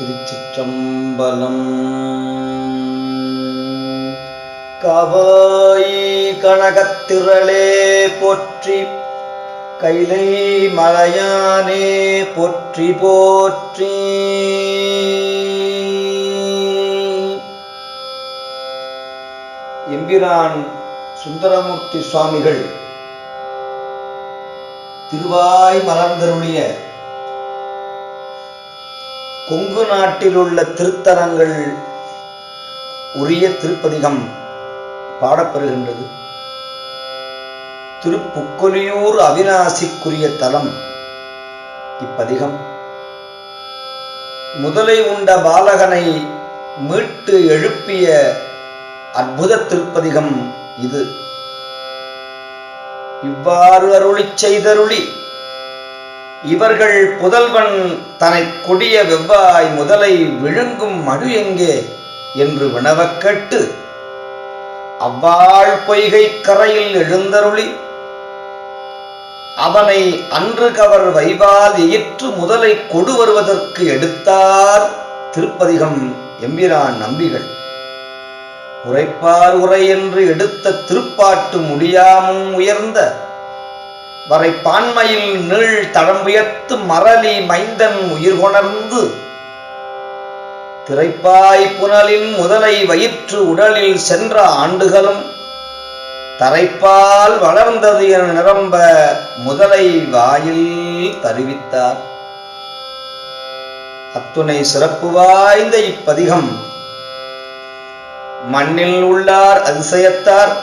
திருச்சிற்றம்பலம். கவாய் கனகத்திரளே போற்றி கைலை மலையானே போற்றி போற்றி. எம்பிரான் சுந்தரமூர்த்தி சுவாமிகள் திருவாய் மலர்ந்தருளிய கொங்கு நாட்டில் உள்ள திருத்தலங்கள் உரிய திருப்பதிகம் பாடப்பெறுகின்றது திருப்புக்கொலியூர் அவிநாசிக்குரிய தலம் இப்பதிகம். முதலை உண்ட பாலகனை மீட்டு எழுப்பிய அற்புத திருப்பதிகம் இது. இவ்வாறு அருளிச் செய்தருளி இவர்கள் புதல்வன் தனை கொடிய வெவ்வாய் முதலை விழுங்கும் மடு எங்கே? என்று வினவக் கேட்டு அவ்வாள் பொய்கை கரையில் எழுந்தருளி அவனை அன்று கவர் வைவால் எயிற்று முதலை கொடு வருவதற்கு எடுத்தார் திருப்பதிகம் எம்பிரான் நம்பிகள். உரைப்பார் உரை என்று எடுத்த திருப்பாட்டு முடியாமும் உயர்ந்த வரை பான்மையில் நீள் தடம்புயர்த்து மரளி மைந்தன் உயிர் கொணர்ந்து திரைப்பாய் புனலின் முதலை வயிற்று உடலில் சென்ற ஆண்டுகளும் தரைப்பால் வளர்ந்தது என நிரம்ப முதலை வாயில் தருவித்தார். அத்துணை சிறப்பு வாய்ந்த இப்பதிகம் மண்ணில் உள்ளார் அதிசயத்தார்.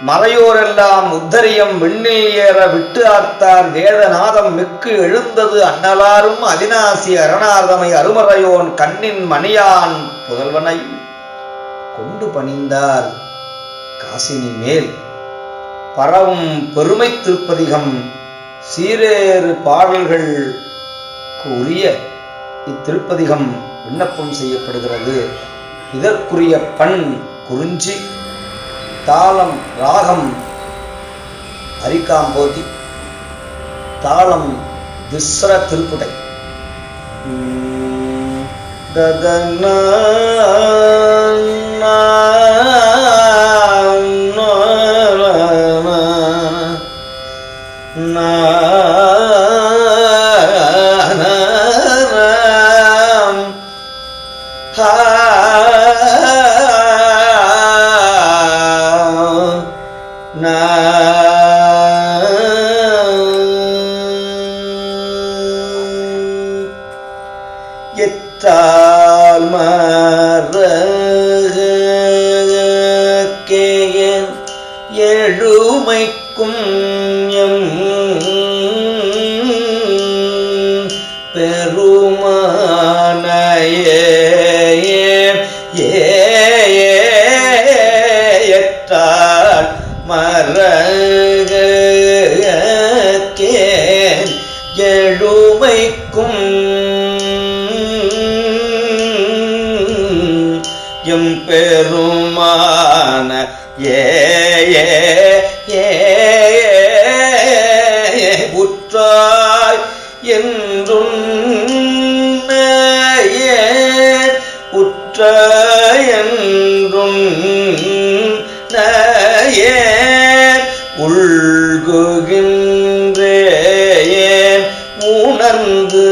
மறையோரெல்லாம் உத்தரியம் விண்ணில் ஏற விட்டு ஆர்த்தார் வேதநாதம் மிக்கு எழுந்தது அண்ணலாரும் அவிநாசி அரணார்தமை அருமறையோன் கண்ணின் மணியான் புதல்வனை கொண்டு பணிந்தார் காசினி மேல். பரவும் பெருமை திருப்பதிகம் சீரேறு பாடல்களுக்கு உரிய இத்திருப்பதிகம் விண்ணப்பம் செய்யப்படுகிறது. இதற்குரிய பண் குறிஞ்சி தாளம் ராகம் அரிக்காம்போதி தாளம் திஸ்ர திருப்புடை உம், ததன எத்தால் எழுமைக்கும் எம் பெருமானையே ஏற்றால் மரகேன் எழுமைக்கும் உணர்ந்து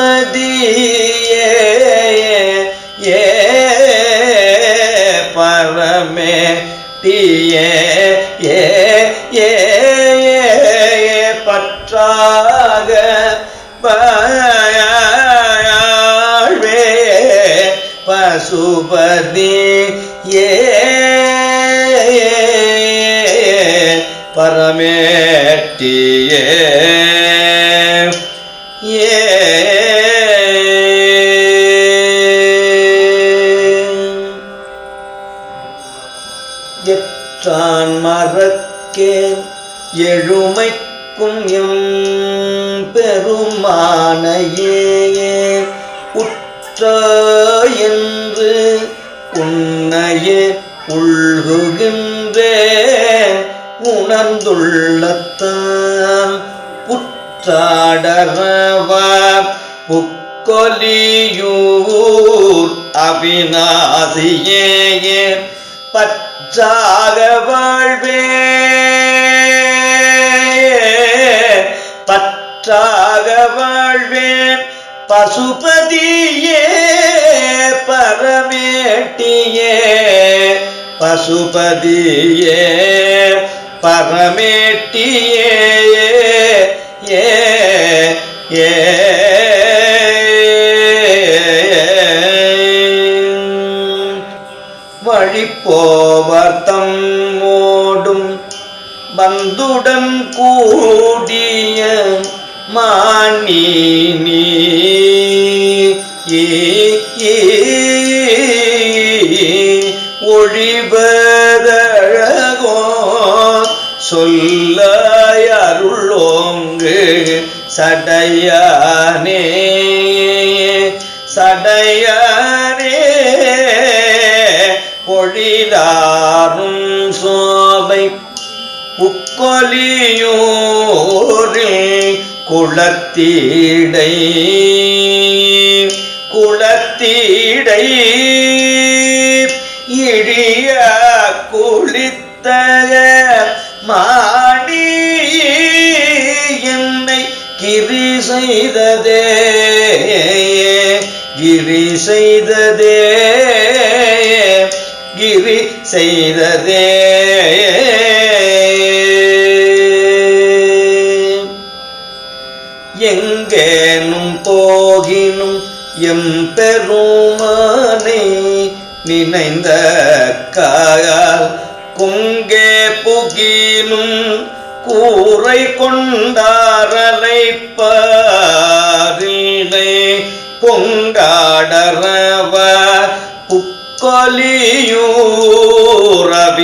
பசுபதியே ஏ பரமே டியே ஏ ஏ பற்றாக பயாழ்வே பசுபதி ஏ பரமேட்டியே. எற்றான் மறக்கேன் எழுமைக்கும் எம் பெருமானையே. உற்ற என்று உன்னையே உள்குகின்றேன் உணர்ந்துள்ளத்தான் புற்றாடரவா புக்கொலியூர் அவிநாசியே. சாக வாழ்வே. பற்றாக வாழ்வேன் பசுபதியே பரமேட்டியே. பசுபதியே பரமேட்டியே. ஏ ஏ அவர் ஓடும் பந்துடன் கூடிய மானி நீ ஒழிவதழகோ சொல்ல அருளோங்கு சடையானே. சடைய உக்கொலியூரில் குளத்தீடை குளத்தீடை இடிய குளித்த மாடி என்னை கிரி செய்ததே கிரி செய்ததே கிரி செய்ததே. போகினும் எம் பெருமானே நினைந்த காயால் குங்கே புகினும் கூரை கொண்டாரலை பாரிலை பொங்காடரவ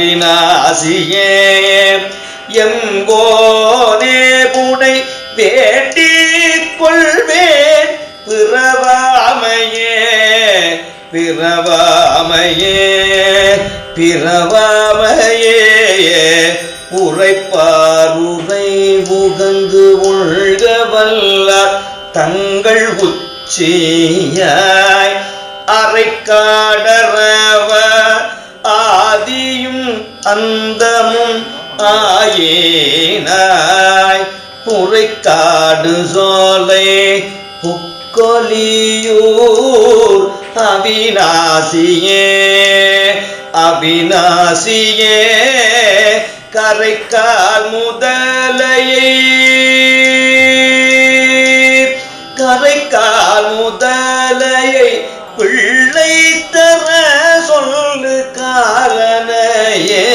புக்கொலியூரவினாசியே எங்கோ பிறவாமையே பிறவாமையே உரைப்பாருரை உகந்து உள்க வல்லார் தங்கள் உச்சியாய் அரைக்காடரவ ஆதியும் அந்தமும் ஆயேனாய் புரைக்காடு சோலை புக்கொலியூர் அவிநாசியே அவிநாசியே கரைக்கால் முதலையே. கரைக்கால் முதலையை பிள்ளை தர சொல்லு காலனையே.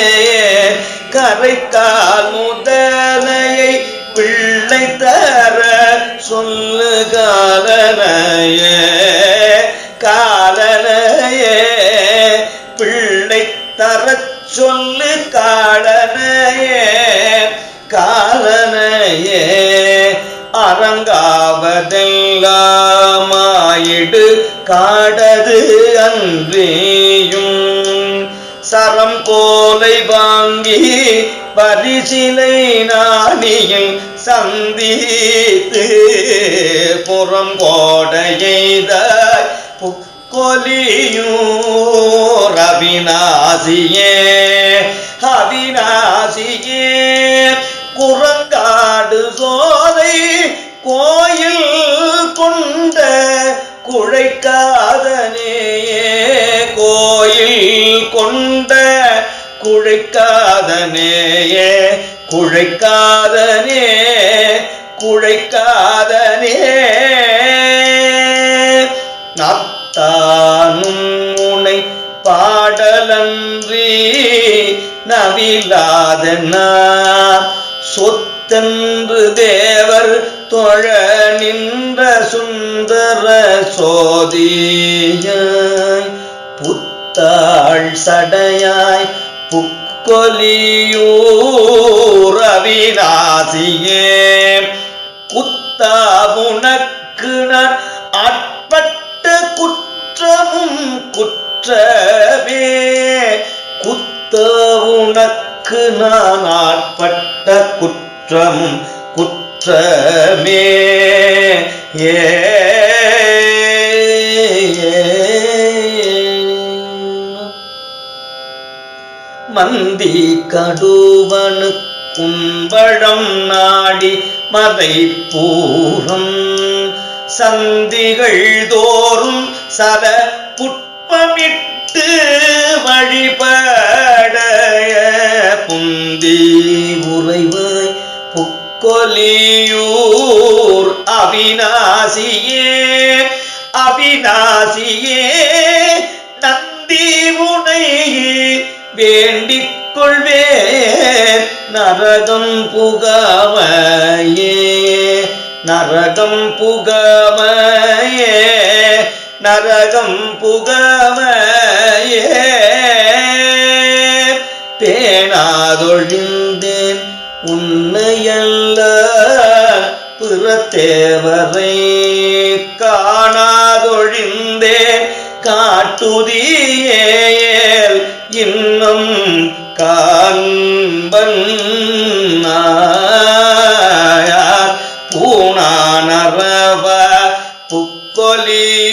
கரைக்கால் முதலையை பிள்ளை தர சொல்லு காலனையே. அரங்காவதெல்லாமாயிடு காடது அன்றியும். சரம் போலை வாங்கி பரிசிலை நாணியில் சந்தித்து புறம் கோடையெய்தாய் புக்கொலியூர் அவிநாசியே அவிநாசியே. கோயில் கொண்ட குழைக்காதனே கோயில் கொண்ட குழைக்காதனேயே. குழைக்காதனே குழைக்காதனே. நத்தானும் முனை பாடலன்றி நவிலாதனா. சொத்தன்று தே தொழ நின்ற சுந்தர சோதியாய் புத்தாள் சடையாய் புக்கொலியூர் அவிநாசியே குத்தா உனக்கு நான் ஆட்பட்ட குற்றமும் குற்றமே. குத்த உனக்கு நான் ஆட்பட்ட குற்றமும் குற்ற சத்தமே ஏ மந்தி கடுவனு கும்பழம் நாடி மதை பூரம் சந்திகள் தோறும் சத புட்பமிட்டு வழிபட புந்தி உறைவு கொலியூர் அவிநாசியே அவிநாசியே நந்தி உனை வேண்டிக் கொள்வே நரகம் புகாமையே நரகம் புகாமையே நரகம் புகாமையே. பேணாதொழிந்தேன் உன்னையல்ல புறத்தேவரை காணாதொழிந்தே காட்டுதியேல் இன்னும் காண்பன் பூணானரவ புக்கொலியூர்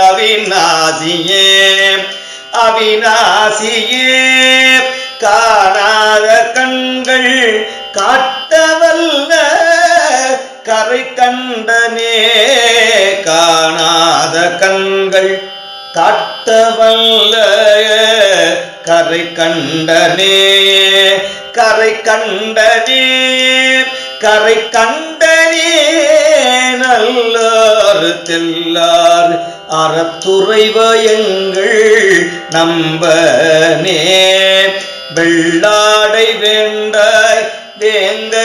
அவிநாசியே அவிநாசியே காணாத கண் காட்டவல்ல கரை கண்டனே காணாத கண்கள். காட்டவல்ல கரை கண்டனே கரை கண்டனே கரை கண்டனே நல்லாறு தெல்லார் அறத்துறைவயங்கள் நம்பனே. வெள்ளாடை வேண்டாய்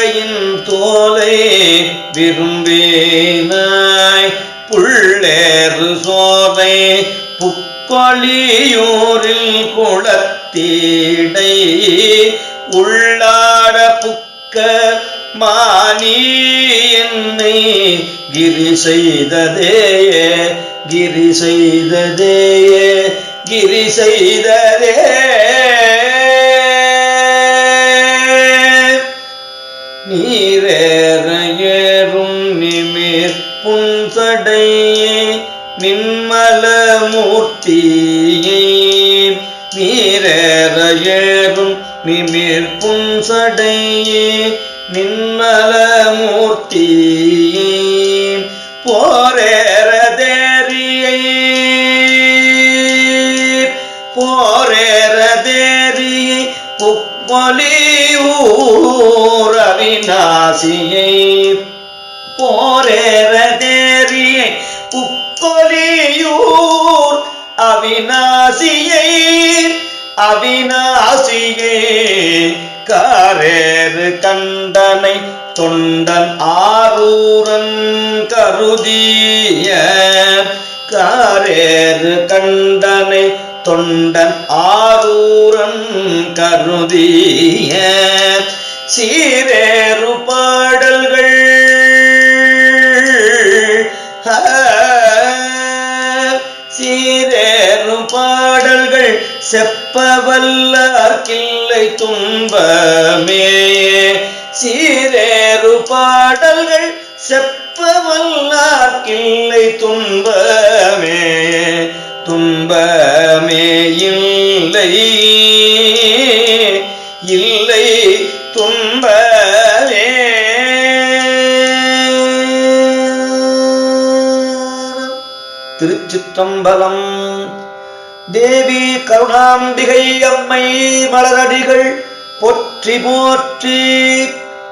பிள்ளையின் தோலை விரும்பினாய். புள்ளேறு சோலை புக்கொழியூரில் குளத்தீடை உள்ளாட புக்க மானி என்னை கிரி செய்ததேயே கிரி செய்ததேயே கிரி செய்ததே நீரேற நிமிர் புன்சடையே நின்மல மூர்த்தியை நிமிர் புன்சடையே நின்மல மூர்த்தியை போரேற தேரியை போரேற அவிநாசியை போரேற தேரியை புக்கொலியூர் அவிநாசியை அவிநாசியே காரேறு கண்டனை தொண்டன் ஆரூரன் கருதிய காரேறு கண்டனை தொண்டன் ஆரூரன் கருதிய சீரேறு பாடல்கள். சீரேறு பாடல்கள். செப்பவல்லார் கிள்ளை துன்பமே. சீரேறு பாடல்கள். செப்பவல்லார் கிள்ளை துன்பமே. துன்பமே இல்லை. திருச்சிற்றம்பலம். தேவி கருணாம்பிகை அம்மை மலரடிகள் போற்றி போற்றி.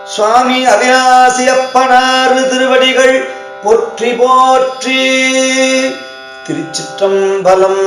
சுவாமி அவினாசியப்பனாறு திருவடிகள் போற்றி போற்றி. திருச்சிற்றம்பலம்.